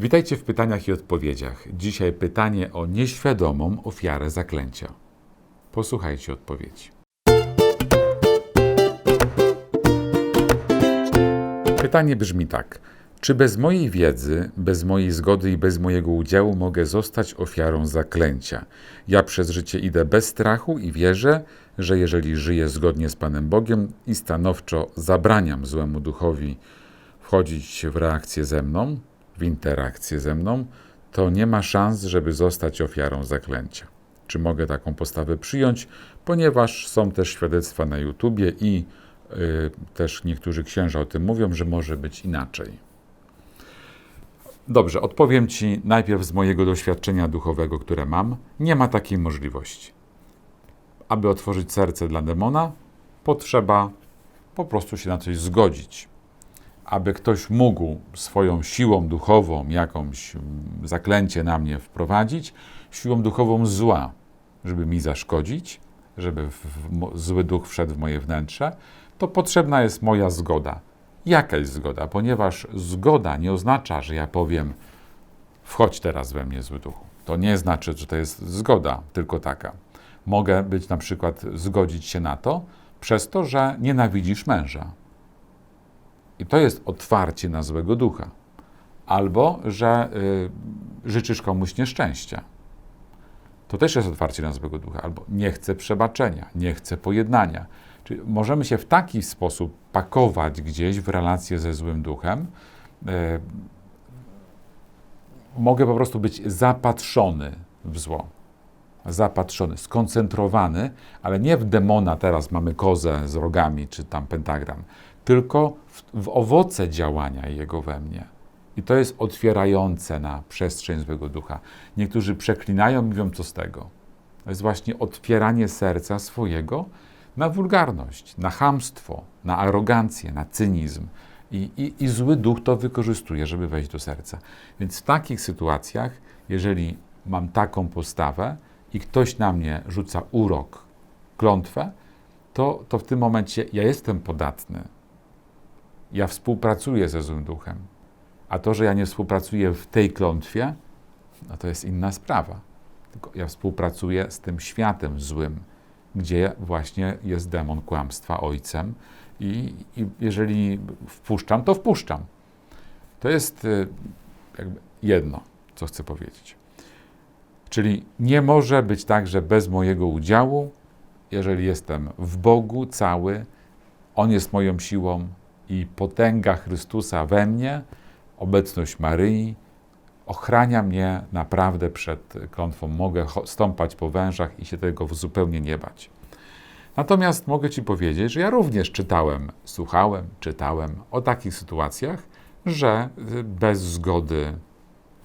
Witajcie w pytaniach i odpowiedziach. Dzisiaj pytanie o nieświadomą ofiarę zaklęcia. Posłuchajcie odpowiedzi. Pytanie brzmi tak: czy bez mojej wiedzy, bez mojej zgody i bez mojego udziału mogę zostać ofiarą zaklęcia? Ja przez życie idę bez strachu i wierzę, że jeżeli żyję zgodnie z Panem Bogiem i stanowczo zabraniam złemu duchowi wchodzić w reakcję ze mną, w interakcję ze mną, to nie ma szans, żeby zostać ofiarą zaklęcia. Czy mogę taką postawę przyjąć, ponieważ są też świadectwa na YouTubie i y, też niektórzy księża o tym mówią, że może być inaczej. Dobrze, odpowiem Ci najpierw z mojego doświadczenia duchowego, które mam. Nie ma takiej możliwości. Aby otworzyć serce dla demona, potrzeba po prostu się na coś zgodzić. Aby ktoś mógł swoją siłą duchową jakąś mm, zaklęcie na mnie wprowadzić, siłą duchową zła, żeby mi zaszkodzić, żeby zły duch wszedł w moje wnętrze, to potrzebna jest moja zgoda jakaś zgoda, ponieważ zgoda nie oznacza, że ja powiem, wchodź teraz we mnie zły duchu. To nie znaczy, że to jest zgoda, tylko taka. Mogę być na przykład zgodzić się na to przez to, że nienawidzisz męża. I to jest otwarcie na złego ducha. Albo, że y, życzysz komuś nieszczęścia. To też jest otwarcie na złego ducha. Albo nie chcę przebaczenia, nie chcę pojednania Czyli możemy się w taki sposób pakować gdzieś w relacje ze złym duchem. E, mogę po prostu być zapatrzony w zło. Zapatrzony, skoncentrowany, ale nie w demona, teraz mamy kozę z rogami czy tam pentagram, tylko w, w owoce działania jego we mnie. I to jest otwierające na przestrzeń złego ducha. Niektórzy przeklinają, mówią, co z tego. To jest właśnie otwieranie serca swojego na wulgarność, na chamstwo, na arogancję, na cynizm. I, i, I, zły duch to wykorzystuje, żeby wejść do serca. Więc w takich sytuacjach, jeżeli mam taką postawę i ktoś na mnie rzuca urok, klątwę, to, to w tym momencie ja jestem podatny. Ja współpracuję ze złym duchem. A to, że ja nie współpracuję w tej klątwie, no to jest inna sprawa. Tylko ja współpracuję z tym światem złym, gdzie właśnie jest demon kłamstwa ojcem i, i jeżeli wpuszczam, to wpuszczam. To jest y, jedno, co chcę powiedzieć. Czyli nie może być tak, że bez mojego udziału, jeżeli jestem w Bogu cały, On jest moją siłą i potęga Chrystusa we mnie, obecność Maryi, ochrania mnie naprawdę przed klątwą. Mogę stąpać po wężach i się tego zupełnie nie bać. Natomiast mogę Ci powiedzieć, że ja również czytałem, słuchałem, czytałem o takich sytuacjach, że bez zgody,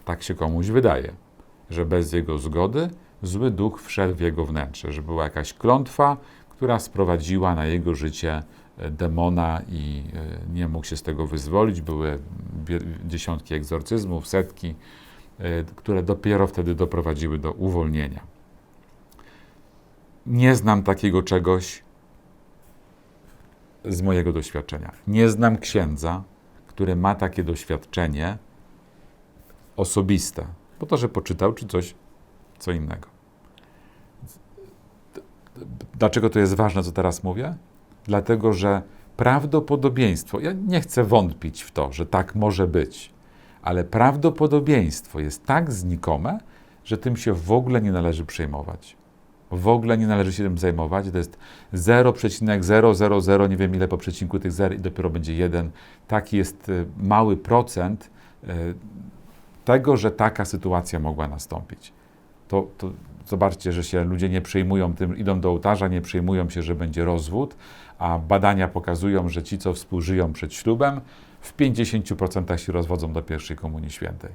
tak się komuś wydaje, że bez jego zgody zły duch wszedł w jego wnętrze, że była jakaś klątwa, która sprowadziła na jego życie e, demona i e, nie mógł się z tego wyzwolić. Były dziesiątki egzorcyzmów, setki, e, które dopiero wtedy doprowadziły do uwolnienia. Nie znam takiego czegoś z mojego doświadczenia. Nie znam księdza, który ma takie doświadczenie osobiste, po to, że poczytał czy coś, co innego. Dlaczego to jest ważne, co teraz mówię? Dlatego, że prawdopodobieństwo, ja nie chcę wątpić w to, że tak może być, ale prawdopodobieństwo jest tak znikome, że tym się w ogóle nie należy przejmować. W ogóle nie należy się tym zajmować. To jest 0,000, nie wiem ile po przecinku tych zer i dopiero będzie jeden. Taki jest e, mały procent e, tego, że taka sytuacja mogła nastąpić. To, to zobaczcie, że się ludzie nie przejmują tym, idą do ołtarza, nie przejmują się, że będzie rozwód, a badania pokazują, że ci, co współżyją przed ślubem, w 50% się rozwodzą do pierwszej Komunii Świętej.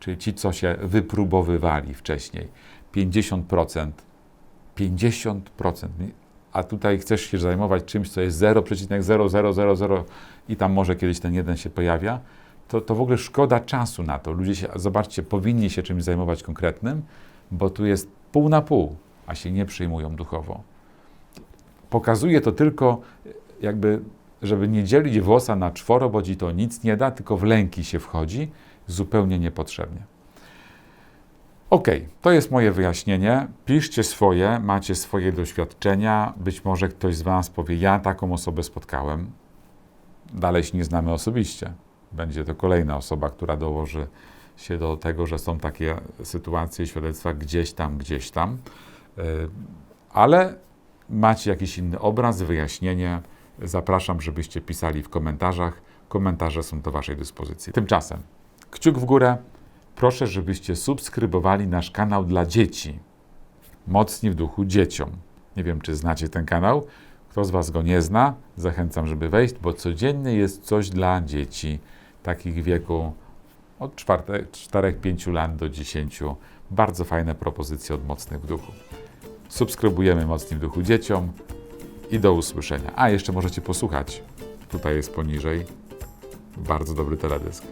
Czyli ci, co się wypróbowywali wcześniej, 50% 50%. A tutaj chcesz się zajmować czymś, co jest 0,0000 i tam może kiedyś ten jeden się pojawia, to, to w ogóle szkoda czasu na to. Ludzie się, zobaczcie, powinni się czymś zajmować konkretnym, bo tu jest pół na pół, a się nie przyjmują duchowo. Pokazuje to tylko jakby, żeby nie dzielić włosa na czworo, bo ci to nic nie da, tylko w lęki się wchodzi zupełnie niepotrzebnie. Ok, to jest moje wyjaśnienie. Piszcie swoje, macie swoje doświadczenia. Być może ktoś z Was powie: Ja taką osobę spotkałem. Dalej się nie znamy osobiście. Będzie to kolejna osoba, która dołoży się do tego, że są takie sytuacje, świadectwa gdzieś tam, gdzieś tam. Yy, Ale macie jakiś inny obraz, wyjaśnienie. Zapraszam, żebyście pisali w komentarzach. Komentarze są do Waszej dyspozycji. Tymczasem kciuk w górę. Proszę, żebyście subskrybowali nasz kanał dla dzieci. Mocni w duchu dzieciom. Nie wiem, czy znacie ten kanał. Kto z Was go nie zna, zachęcam, żeby wejść, bo codziennie jest coś dla dzieci takich wieku od 4-5 lat do 10. Bardzo fajne propozycje od mocnych w duchu. Subskrybujemy mocni w duchu dzieciom i do usłyszenia. A jeszcze możecie posłuchać. Tutaj jest poniżej. Bardzo dobry teledysk.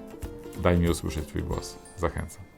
Daj mi usłyszeć Twój głos. Zachęcam.